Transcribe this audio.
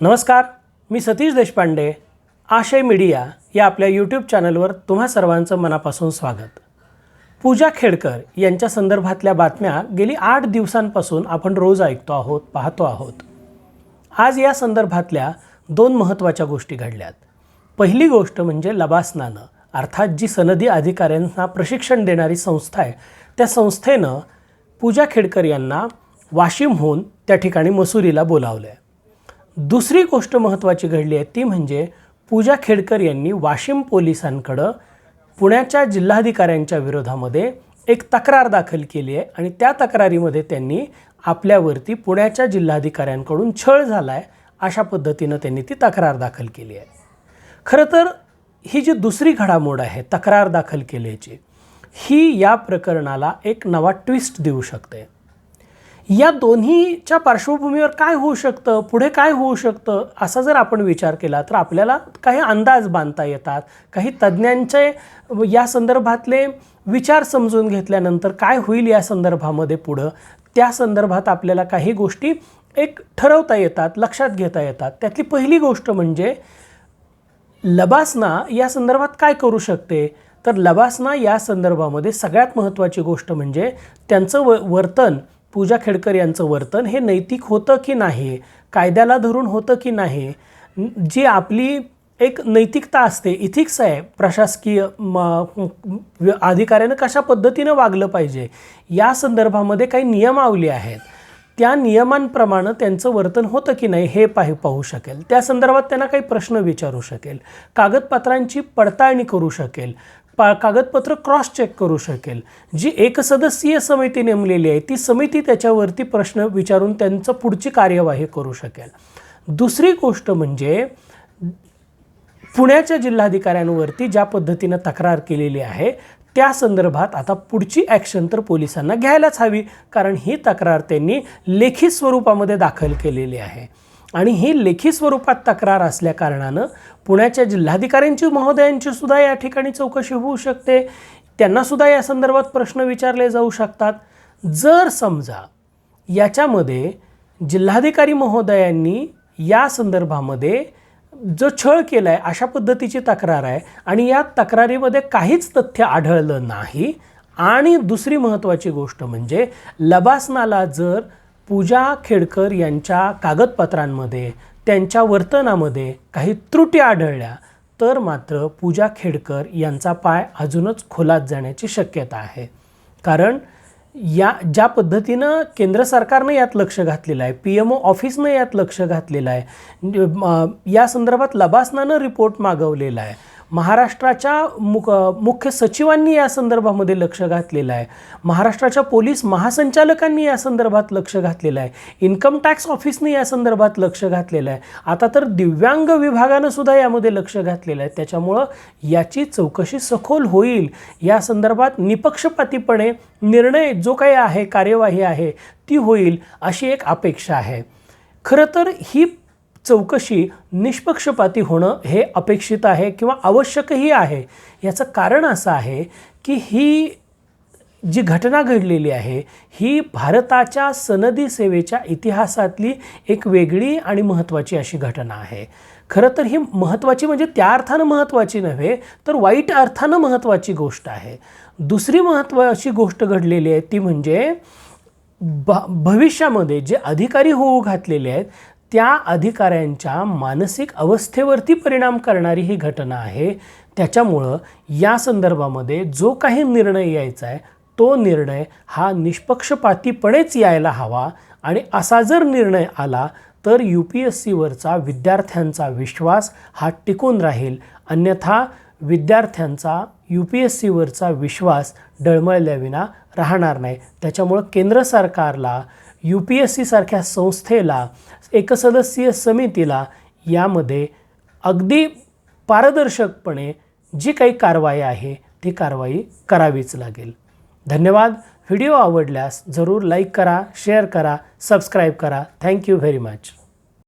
नमस्कार मी सतीश देशपांडे आशय मीडिया या आपल्या यूट्यूब चॅनलवर तुम्हा सर्वांचं मनापासून स्वागत. पूजा खेडकर यांच्या संदर्भातल्या बातम्या गेली आठ दिवसांपासून आपण रोज ऐकतो आहोत पाहतो आहोत. आज या संदर्भातल्या दोन महत्त्वाच्या गोष्टी घडल्यात. पहिली गोष्ट म्हणजे लबासनानं अर्थात जी सनदी अधिकाऱ्यांना प्रशिक्षण देणारी संस्था आहे त्या संस्थेनं पूजा खेडकर यांना वाशिमहून त्या ठिकाणी मसुरीला बोलावलं आहे दुसरी गोष्ट महत्त्वाची घडली आहे ती म्हणजे पूजा खेडकर यांनी वाशिम पोलिसांकडं पुण्याच्या जिल्हाधिकाऱ्यांच्या विरोधामध्ये एक तक्रार दाखल केली आहे आणि त्या तक्रारीमध्ये त्यांनी आपल्यावरती पुण्याच्या जिल्हाधिकाऱ्यांकडून छळ झाला आहे अशा पद्धतीनं त्यांनी ती तक्रार दाखल केली आहे. खरं तर ही जी दुसरी घडामोड आहे तक्रार दाखल केल्याची ही या प्रकरणाला एक नवा ट्विस्ट देऊ शकते. या दोन्हीच्या पार्श्वभूमीवर काय होऊ शकतं? पुढे काय होऊ शकतं? असा जर आपण विचार केला तर आपल्याला काही अंदाज बांधता येतात. काही तज्ज्ञांचे या संदर्भातले विचार समजून घेतल्यानंतर काय होईल या संदर्भामध्ये पुढं? त्या संदर्भात आपल्याला काही गोष्टी एक ठरवता येतात लक्षात घेता येतात. त्यातली पहिली गोष्ट म्हणजे लबासना या संदर्भात काय करू शकते? तर लबासना या संदर्भामध्ये सगळ्यात महत्त्वाची गोष्ट म्हणजे त्यांचं व वर्तन. पूजा खेडकर यांचं वर्तन हे नैतिक होतं की नाही कायद्याला धरून होतं की नाही जी आपली एक नैतिकता असते इथिक्स आहे प्रशासकीय म अधिकाऱ्यानं कशा पद्धतीनं वागलं पाहिजे या संदर्भामध्ये काही नियमावली आहेत. त्या नियमांप्रमाणे त्यांचं वर्तन होतं की नाही हे पाहि पाहू शकेल. त्या संदर्भात त्यांना काही प्रश्न विचारू शकेल. कागदपत्रांची पडताळणी करू शकेल. पा कागदपत्र क्रॉस चेक करू शकेल. जी एकसदस्यीय समिती नेमलेली आहे ती समिती त्याच्यावरती प्रश्न विचारून त्यांचं पुढची कार्यवाही करू शकेल. दुसरी गोष्ट म्हणजे पुण्याच्या जिल्हाधिकाऱ्यांवरती ज्या पद्धतीनं तक्रार केलेली आहे त्या संदर्भात आता पुढची ॲक्शन तर पोलिसांना घ्यायलाच हवी कारण ही तक्रार त्यांनी लेखी स्वरूपामध्ये दाखल केलेली आहे. आणि ही लेखी स्वरूपात तक्रार असल्याकारणानं पुण्याच्या जिल्हाधिकाऱ्यांची महोदयांची सुद्धा या ठिकाणी चौकशी होऊ शकते. त्यांनासुद्धा या संदर्भात प्रश्न विचारले जाऊ शकतात. जर समजा याच्यामध्ये जिल्हाधिकारी महोदयांनी या संदर्भामध्ये जो छळ केला आहे अशा पद्धतीची तक्रार आहे आणि या तक्रारीमध्ये काहीच तथ्य आढळलं नाही. आणि दुसरी महत्त्वाची गोष्ट म्हणजे लबासनाला जर पूजा खेडकर यांच्या कागदपत्रांमध्ये त्यांच्या वर्तनामध्ये काही त्रुटी आढळल्या तर मात्र पूजा खेडकर यांचा पाय अजूनच खोलात जाण्याची शक्यता आहे. कारण या ज्या पद्धतीनं केंद्र सरकारनं यात लक्ष घातलेलं आहे पी एम ओ ऑफिसनं यात लक्ष घातलेलं आहे या संदर्भात लबासनानं रिपोर्ट मागवलेला आहे महाराष्ट्राच्या मुख मुख्य सचिवांनी या संदर्भामध्ये लक्ष घातलेलं आहे. महाराष्ट्राच्या पोलीस महासंचालकांनी या संदर्भात लक्ष घातलेलं आहे. इन्कम टॅक्स ऑफिसने या संदर्भात लक्ष घातलेलं आहे. आता तर दिव्यांग विभागानं सुद्धा यामध्ये लक्ष घातलेलं आहे. त्याच्यामुळं याची चौकशी सखोल होईल. या संदर्भात निपक्षपातीपणे निर्णय जो काही आहे कार्यवाही आहे ती होईल अशी एक अपेक्षा आहे. खरं तर ही चौकशी निष्पक्षपाती होणं हे अपेक्षित आहे किंवा आवश्यकही आहे. याचं कारण असं आहे की ही जी घटना घडलेली आहे ही भारताच्या सनदी सेवेच्या इतिहासातली एक वेगळी आणि महत्त्वाची अशी घटना आहे. खरं तर ही महत्त्वाची म्हणजे त्या अर्थानं महत्त्वाची नव्हे तर वाईट अर्थानं महत्त्वाची गोष्ट आहे. दुसरी महत्त्वाची गोष्ट घडलेली आहे ती म्हणजे भ भविष्यामध्ये जे अधिकारी होऊ घातलेले आहेत त्या अधिकाऱ्यांच्या मानसिक अवस्थेवरती परिणाम करणारी ही घटना आहे. त्याच्यामुळं या संदर्भामध्ये जो काही निर्णय यायचा आहे तो निर्णय हा निष्पक्षपातीपणेच यायला हवा. आणि असा जर निर्णय आला तर यू पी एस सीवरचा विद्यार्थ्यांचा विश्वास हा टिकून राहील. अन्यथा विद्यार्थ्यांचा यू पी एस सीवरचा विश्वास डळमळल्याविना राहणार नाही. त्याच्यामुळं केंद्र सरकारला यू पी एस सीसारख्या संस्थेला एकसदस्यीय समितीला यामध्ये अगदी पारदर्शकपणे जी काही कारवाई आहे ती कारवाई करावीच लागेल. धन्यवाद. व्हिडिओ आवडल्यास जरूर लाईक करा शेअर करा सबस्क्राईब करा. Thank you very much.